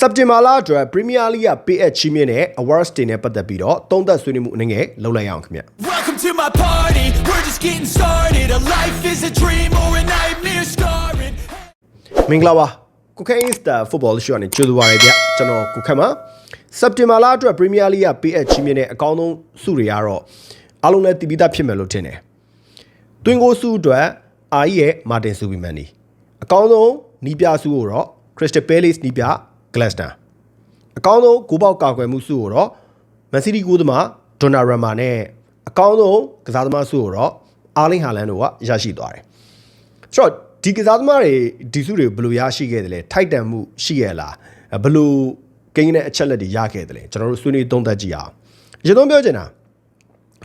စက်တင်ဘာလအတွက်ပရီးမီးယားလိဂ်ပေးအပ်ချီးမြှင့်တဲ့ awards တွေနဲ့ပတ်သက်ပြီးတော့သုံးသပ်ဆွေးနွေးမှုအနေငယ်လုပ်လိုက်ရအောင်ခင်ဗျ Welcome to my party. We're just getting started. A life is a dream or a nightmare scarring. မင်္ဂလာပါကုခဲ Insta Football Show နဲ့ကြိုဆိုပါရစေဗျကျွန်တော်ကုခဲမှာစက်တင်ဘာလအတွက်ပရီးမီးယားလိဂ်ပေးအပ်ချီးမြှင့်တဲ့အကောင်းဆုံးဆုတွေကတော့အားလုံးလည်းတည်ပြီးသားဖြစ်မယ်လို့ထင်တယ်တွင်ကိုဆုအတွက်အာကြီးရဲ့မာတင်ဆူဘီမန်နီအကောင်းဆုံးနီးပြဆုကိုတော့ Crystal Palace နီးပြ Glasner အကောင်းဆုံးဂိုးပေါက်ကာကွယ်မှုဆုကိုတော့ Man City ကိုသမား Donnarumma နဲ့အကောင်းဆုံးကစားသမားဆုကိုတော့ Erling Haaland တို့ကရရှိသွားတယ်ဆိုတော့ဒီကစားသမားတွေဒီစုတွေကိုဘယ်လိုရရှိခဲ့တယ်လဲထိုက်တန်မှုရှိရလားဘယ်လိုကိန်းတဲ့အချက်လက်တွေရခဲ့တယ်လဲကျွန်တော်တို့ဆွေးနွေးသုံးသပ်ကြည့်အောင်အရင်ဆုံးပြောချင်တာ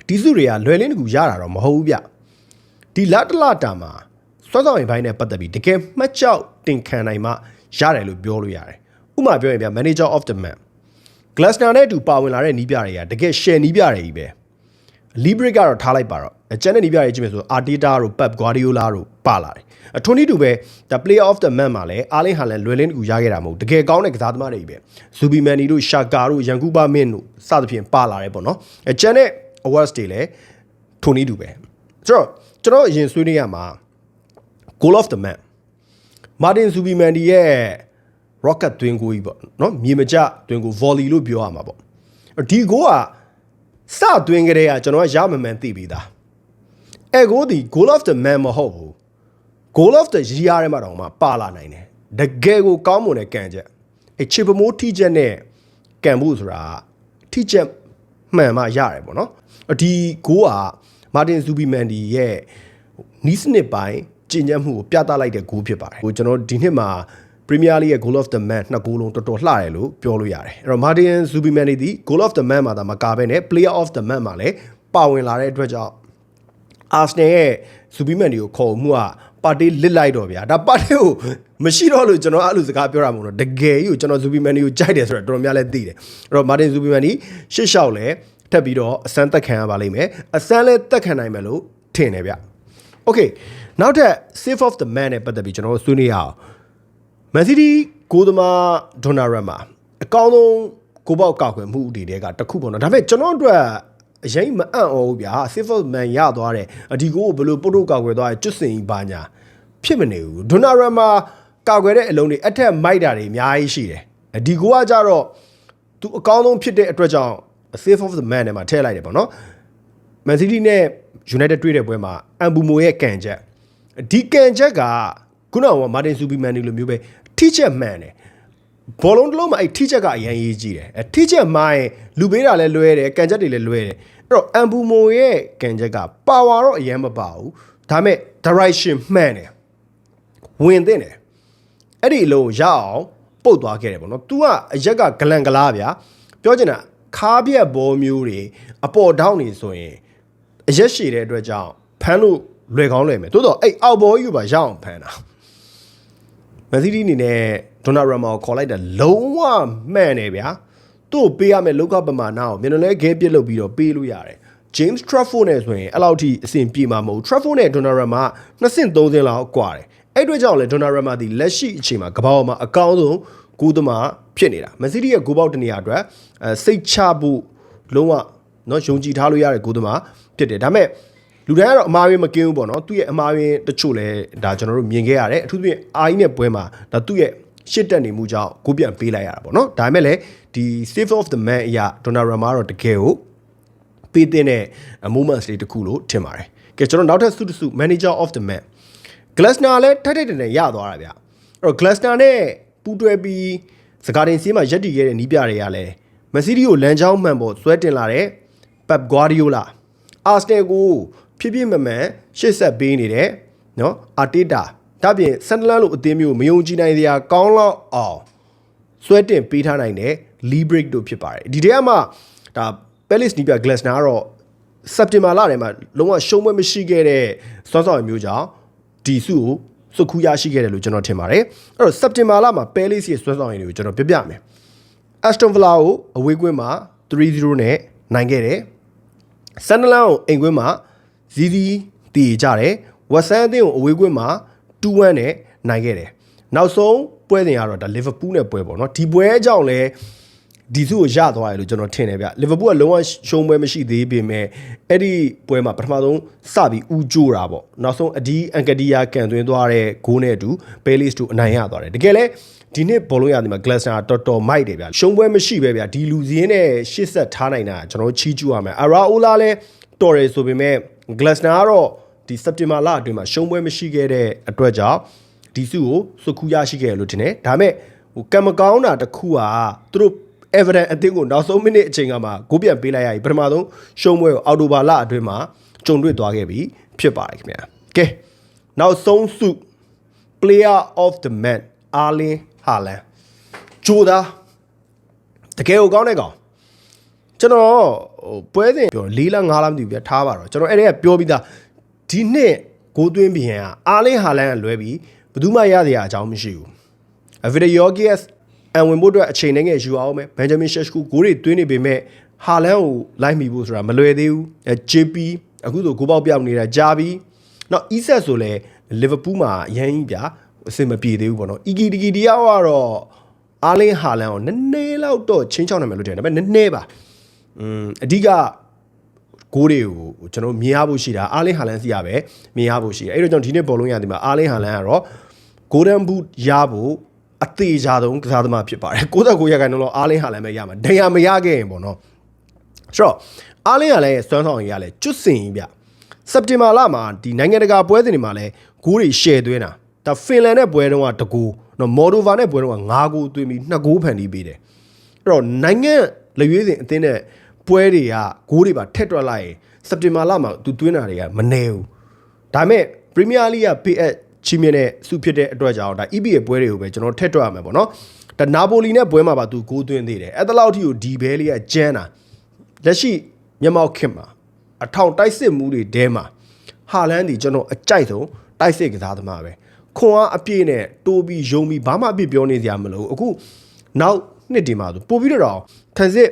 ဒီစုတွေကလွယ်လင်းတကူရတာတော့မဟုတ်ဘူးဗျဒီလတ်တလတာမှာစွမ်းဆောင်ရင်ဘိုင်းနဲ့ပတ်သက်ပြီးတကယ်မှတ်ကြောက်တင်ခံနိုင်မှရတယ်လို့ပြောလို့ရတယ် ဥပမာပြောရင်ဗျ manager of the man Glasner နဲ့အတူပါဝင်လာတဲ့နီးပြတွေကတကယ် share နီးပြတွေကြီးပဲ Librick ကတော့ထားလိုက်ပါတော့အကျန်တဲ့နီးပြတွေကြည့်မယ်ဆို Arteta တို့ Pep Guardiola တို့ပါလာတယ်အထွန်းတီတူပဲဒါ player of the man မှာလည်းအားလင်းဟာလန်လွယ်လင်းတကူရခဲ့တာမဟုတ်တကယ်ကောင်းတဲ့ကစားသမားတွေကြီးပဲဇူဘီမန်နီတို့ရှာကာတို့ရန်ကူပါမင်းတို့စသဖြင့်ပါလာတယ်ပေါ့နော်အကျန်တဲ့ awards တွေလည်းထွန်းတီတူပဲဆိုတော့ကျွန်တော်အရင်ဆွေးနွေးရမှာ goal of the man မာတင်ဇူဘီမန်ဒီရဲ့ rocket တွင်းကိုကြီးပေါ့နော်မြေမကျတွင်းကို volley လို့ပြောရမှာပေါ့ဒီကိုကစတွင်းကလေးကကျွန်တော်ကရမမှန်သိပြီးသားအဲကိုဒီ goal of the man မဟုတ်ဘူး goal of the year ထဲမှာတော့မှပါလာနိုင်တယ်တကယ်ကိုကောင်းမွန်တဲ့ကံချက်အဲချစ်ပမိုးထိချက်နဲ့ကံဖို့ဆိုတာထိချက်မှန်မှရတယ်ပေါ့နော်ဒီကိုကမာတင်ဇူဘီမန်ဒီရဲ့နီးစနစ်ပိုင်းကျင့်ကြံမှုကိုပြသလိုက်တဲ့ဂိုးဖြစ်ပါတယ်ဟိုကျွန်တော်ဒီနှစ်မှာ Premier League ရဲ့ Goal of the Man နှစ်ဂိုးလုံးတော်တော်လှတယ်လို့ပြောလို့ရတယ်အဲ့တော့ Martin Zubimendi ဒီ Goal of the Man မှာဒါမကဘဲနဲ့ Player of the Man မှာလည်းပါဝင်လာတဲ့အတွက်ကြောင့် Arsenal ရဲ့ Zubimendi ကိုခေါ်မှုကပါတီလစ်လိုက်တော့ဗျာဒါပါတီကိုမရှိတော့လို့ကျွန်တော်အဲ့လိုစကားပြောတာမဟုတ်တော့တကယ်ကြီးကိုကျွန်တော် Zubimendi ကိုကြိုက်တယ်ဆိုတော့တော်တော်များလည်းသိတယ်အဲ့တော့ Martin Zubimendi ရှစ်လျှောက်လဲထပ်ပြီးတော့အစမ်းသက်ခံရပါလိမ့်မယ်အစမ်းလဲသက်ခံနိုင်မယ်လို့ထင်တယ်ဗျ Okay နောက်ထပ် Save of the Man နဲ့ပတ်သက်ပြီးကျွန်တော်တို့ဆွေးနွေးရအောင် မန်စီးတီးကိုသမားဒွန်နာရမ်မှာအကောင်းဆုံးကိုပေါက်ကောက်ခွင့်မှုတွေတဲကတစ်ခုပေါ့နော်ဒါပေမဲ့ကျွန်တော်တို့အရင်မအံ့ဩဘူးဗျာ Silver Man ရသွားတယ်အဒီကိုဘယ်လိုပုတ်တော့ကောက်ခွဲသွားတယ်ကျွတ်စင်ကြီးပါညာဖြစ်မနေဘူးဒွန်နာရမ်မှာကောက်ခွဲတဲ့အလုံးတွေအထက်မိုက်တာတွေအများကြီးရှိတယ်အဒီကိုကကြတော့သူအကောင်းဆုံးဖြစ်တဲ့အတွက်ကြောင့် Save of the Man နဲ့မှာထည့်လိုက်တယ်ပေါ့နော်မန်စီးတီးနဲ့ United တွေ့တဲ့ပွဲမှာအမ်ဘူမိုရဲ့ကန်ချက်ဒီကန်ချက်ကခုနကမာတင်ဆူပီမန်ဒီလိုမျိုးပဲ ထိချက်မှန်တယ်ဘောလုံးတစ်လုံးမှာအဲ့ထိချက်ကအရင်ရေးကြည့်တယ်အဲထိချက်မှရင်လူပေးတာလည်းလွဲတယ်ကန်ချက်တွေလည်းလွဲတယ်အဲ့တော့အမ်ဘူမိုရဲ့ကန်ချက်ကပါဝါတော့အရင်မပါဘူးဒါပေမဲ့ direction မှန်တယ်ဝင်သင့်တယ်အဲ့ဒီအလုံးရအောင်ပုတ်သွားခဲ့တယ်ပေါ့နော် तू ကအရက်ကဂလန်ဂလားဗျာပြောချင်တာခါပြက်ဘောမျိုးတွေအပေါ်ထောင်းနေဆိုရင်အရက်ရှည်တဲ့အတွက်ကြောင့်ဖမ်းလို့လွယ်ကောင်းလွယ်မယ်တိုးတော့အဲ့အောက်ဘောကြီးပါရအောင်ဖမ်းတာ မန်စီးတီးအနေနဲ့ဒွန်နာရမာကိုခေါ်လိုက်တာလုံးဝမှန်တယ်ဗျာသူ့ကိုပေးရမယ့်လောကပမာဏကိုမြန်လည်းခဲပြစ်လုပ်ပြီးတော့ပေးလို့ရတယ် James Trafford နဲ့ဆိုရင်အဲ့လောက်ထိအဆင်ပြေမှာမဟုတ် Trafford နဲ့ Donnarumma နှစ်ဆင့်သုံးဆင့်လောက်ကွာတယ်အဲ့အတွက်ကြောင့်လေ Donnarumma ဒီလက်ရှိအချိန်မှာကမ္ဘာပေါ်မှာအကောင်းဆုံးဂိုးသမားဖြစ်နေတာမန်စီးတီးရဲ့ဂိုးပေါက်တနေရာအတွက်အဲစိတ်ချဖို့လုံးဝเนาะယုံကြည်ထားလို့ရတဲ့ဂိုးသမားဖြစ်တယ်ဒါပေမဲ့ လူတိုင်းကတော့အမားရင်းမကင်းဘူးပေါ့နော်သူ့ရဲ့အမားရင်းတချို့လဲဒါကျွန်တော်တို့မြင်ခဲ့ရတယ်အထူးသဖြင့်အာကြီးနဲ့ပွဲမှာဒါသူ့ရဲ့ရှစ်တက်နေမှုကြောင့်ကိုပြန်ပေးလိုက်ရတာပေါ့နော်ဒါပေမဲ့လည်းဒီ save of the man အရာ Donnarumma တော့တကယ်ကိုပေးတဲ့ moments တွေတခုလို့ထင်ပါတယ်ကဲကျွန်တော်နောက်ထပ်စုတစု manager of the man Glasner လည်းထိုက်ထိုက်တန်တန်ရသွားတာဗျအဲ့တော့ Glasner နဲ့ပူးတွဲပြီးစကားတင်စီးမှာရက်တည်ခဲ့တဲ့နီးပြတွေကလည်းမက်ဆီဒီကိုလမ်းကြောင်းမှန်ပေါ်ဆွဲတင်လာတဲ့ Pep Guardiola Arsenal ကို ဖြည်းဖြည်းမှန်မှန်ရှေ့ဆက်ပေးနေတဲ့နော်အာတေတာဒါပြင်ဆန်ဒလန်လိုအသင်းမျိုးမယုံကြည်နိုင်စရာကောင်းလောက်အောင်ဆွဲတင်ပေးထားနိုင်တဲ့ Librick တို့ဖြစ်ပါတယ်ဒီတည်းကမှဒါ Palace နီးပြ Glasner ကတော့စက်တင်ဘာလထဲမှာလုံးဝရှုံးပွဲမရှိခဲ့တဲ့စွမ်းဆောင်ရည်မျိုးကြောင့်ဒီစုကိုစုခူးရရှိခဲ့တယ်လို့ကျွန်တော်ထင်ပါတယ်အဲ့တော့စက်တင်ဘာလမှာ Palace ရဲ့စွမ်းဆောင်ရည်တွေကိုကျွန်တော်ပြပြမယ် Aston Villa ကိုအဝေးကွင်းမှာ3-0နဲ့နိုင်ခဲ့တယ်ဆန်ဒလန်ကိုအိမ်ကွင်းမှာ ဇီးဇီးတည်ကြတယ်ဝက်ဆန်အသင်းကိုအဝေးကွင်းမှာ2-1နဲ့နိုင်ခဲ့တယ်နောက်ဆုံးပပွဲစဉ်ကတော့ဒါလီဗာပူးနဲ့ပွဲပေါ့နော်ဒီပွဲကြောင့်လည်းဒီစုကိုရသွားတယ်လို့ကျွန်တော်ထင်တယ်ဗျလီဗာပူးကလုံးဝရှုံးပွဲမရှိသေးပေမဲ့အဲ့ဒီပွဲမှာပထမဆုံးစပြီးဦးကြိုးတာပေါ့နောက်ဆုံးအဒီအန်ကဒီယာကန်သွင်းသွားတဲ့ဂိုးနဲ့အတူဘေးလစ်တို့အနိုင်ရသွားတယ်တကယ်လဲဒီနေ့ဘောလုံးရသည်မှာဂလက်စနာတော်တော်မိုက်တယ်ဗျရှုံးပွဲမရှိပဲဗျဒီလူစင်းနဲ့ရှစ်ဆက်ထားနိုင်တာကျွန်တော်ချီးကျူးရမယ်အရာအိုလာလည်းတော်တယ်ဆိုပေမဲ့ ဂလက်စနာကတော့ဒီစက်တင်ဘာလအတွင်းမှာရှုံးပွဲမရှိခဲ့တဲ့အတွက်ကြောင့်ဒီစုကိုစုခုရရှိခဲ့ရလို့ထင်တယ်ဒါပေမဲ့ဟိုကံမကောင်းတာတစ်ခုကသူတို့ Everton အသင်းကိုနောက်ဆုံးမိနစ်အချိန်ကမှဂိုးပြန်ပေးလိုက်ရပြီပထမဆုံးရှုံးပွဲကိုအော်တိုဘာလအတွင်းမှာကြုံတွေ့သွားခဲ့ပြီဖြစ်ပါတယ်ခင်ဗျာကဲနောက်ဆုံးစု player of the match အာလင်ဟာလန်ဂျိုသားတကယ်ကိုကောင်းတဲ့ကောင် ကျွန်တော်ဟိုပွဲစဉ်ပြော၄လ၅လမသိဘူးပြထားပါတော့ကျွန်တော်အဲ့ဒါကပြောပြီးသားဒီနှစ်ဂိုးသွင်းပြီးရင်ကအာလင်ဟာလန်ကလွဲပြီးဘယ်သူမှရစရာအကြောင်းမရှိဘူးအဗီဒီယိုဂီယက်အန်ဝင်ဖို့အတွက်အချိန်နဲ့ငယ်ယူအောင်မယ်ဘန်ဂျမင်ရှက်ရှ်ကူဂိုးတွေသွင်းနေပေမဲ့ဟာလန်ကိုလိုက်မိဖို့ဆိုတာမလွယ်သေးဘူးအဲ JP အခုဆိုဂိုးပေါက်ပြောက်နေတာကြာပြီနောက်အီဆက်ဆိုလဲလီဗာပူးမှာအရန်ကြီးဗျာအဆင်မပြေသေးဘူးပေါ့နော်အီဂီဒီဂီဒီယာကတော့အာလင်ဟာလန်ကိုနည်းနည်းလောက်တော့ချင်းချောင်းနိုင်မယ်လို့ထင်တယ်ဒါပေမဲ့နည်းနည်းပါ อืมအဓိကဂိုးတွေကိုကျွန်တော်မြင်ရဖို့ရှိတာအာလင်ဟာလန်စီရပဲမြင်ရဖို့ရှိတယ်အဲ့တော့ကျွန်တော်ဒီနေ့ဘောလုံးရသည်မှာအာလင်ဟာလန်ကတော့ golden boot ရဖို့အသေးချာဆုံးကစားသမားဖြစ်ပါတယ်69ရာခိုင်နှုန်းလောက်အာလင်ဟာလန်ပဲရမှာဒဏ်ရာမရခဲ့ရင်ပေါ့နော်ဆိုတော့အာလင်ဟာလန်ရဲ့စွမ်းဆောင်ရည်ကလည်းကျွတ်စင်ကြီးဗျစက်တင်ဘာလမှာဒီနိုင်ငံတကာပွဲစဉ်တွေမှာလည်းဂိုးတွေ share သွင်းတာဒါဖင်လန်နဲ့ပွဲတုန်းကတကူနော်မော်ဒိုဗာနဲ့ပွဲတုန်းက9ဂိုးသွင်းပြီး2ဂိုးဖန်တီးပေးတယ်အဲ့တော့နိုင်ငံလက်ရွေးစင်အသင်းနဲ့ ပွဲတွေကဂိုးတွေပါထက်တွက်လိုက်ရင်စက်တင်ဘာလမှာသူသွင်းတာတွေကမနေဘူးဒါပေမဲ့ပရီးမီးယားလိက PS ချီးမြှင့်တဲ့စုဖြစ်တဲ့အတွက်ကြောင့်ဒါ EPA ပွဲတွေကိုပဲကျွန်တော်ထက်တွက်ရမှာပေါ့နော်ဒါနာပိုလီနဲ့ပွဲမှာပါသူဂိုးသွင်းသေးတယ်အဲ့ဒါလောက်ထိကိုဒီဘဲလေးကကျန်းတာလက်ရှိမျက်မှောက်ခင်မှာအထောင်တိုက်စစ်မှုတွေတဲမှာဟာလန်ဒီကျွန်တော်အကြိုက်ဆုံးတိုက်စစ်ကစားသမားပဲခွန်အားအပြည့်နဲ့တိုးပြီးယုံပြီးဘာမှအပြစ်ပြောနေစရာမလိုအခုနောက်နှစ်ဒီမှာဆိုပို့ပြီးတော့ခံစစ်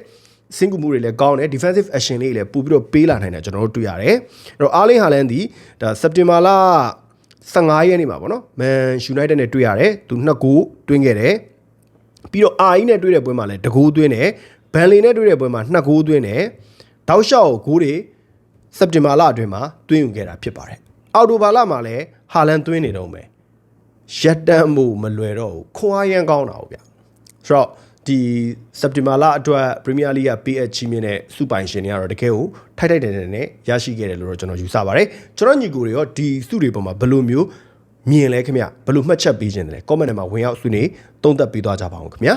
စင်ကူမှုတွေလည်းကောင်းတယ် defensive action လေးတွေလည်းပို့ပြီးတော့ပေးလာနိုင်တယ်ကျွန်တော်တို့တွေ့ရတယ်အဲ့တော့အားလင်းဟာလန်ဒီဒါစက်တင်ဘာလ15ရက်နေ့မှာပေါ့နော်မန်ယူနိုက်တက်နဲ့တွေ့ရတယ်သူနှစ်ဂိုးတွင်းခဲ့တယ်ပြီးတော့အာအီနဲ့တွေ့တဲ့ပွဲမှာလည်းတဂိုးသွင်းတယ်ဘန်လီနဲ့တွေ့တဲ့ပွဲမှာနှစ်ဂိုးသွင်းတယ်တောက်လျှောက်ဂိုးတွေစက်တင်ဘာလအတွင်းမှာသွင်းယူခဲ့တာဖြစ်ပါတယ်အော်တိုဘာလမှာလည်းဟာလန်သွင်းနေတော့မယ်ရက်တမ်းမှုမလွယ်တော့ဘူးခွန်အားရန်ကောင်းတာဟုတ်ဗျဆိုတော့ ဒီစက်တင်ဘာလအတွက်ပရီးမီးယားလိဂ်က PS ချီးမြှင့်တဲ့စုပိုင်ရှင်တွေကတော့တကယ်ကိုထိုက်ထိုက်တန်တန်နဲ့ရရှိခဲ့တယ်လို့တော့ကျွန်တော်ယူဆပါတယ်ကျွန်တော်ညီကိုတွေရောဒီစုတွေပေါ်မှာဘယ်လိုမျိုးမြင်လဲခင်ဗျဘယ်လိုမှတ်ချက်ပေးခြင်းတယ်လဲ comment ထဲမှာဝင်ရောက်ဆွေးနွေးသုံးသပ်ပေးသွားကြပါအောင်ခင်ဗျာ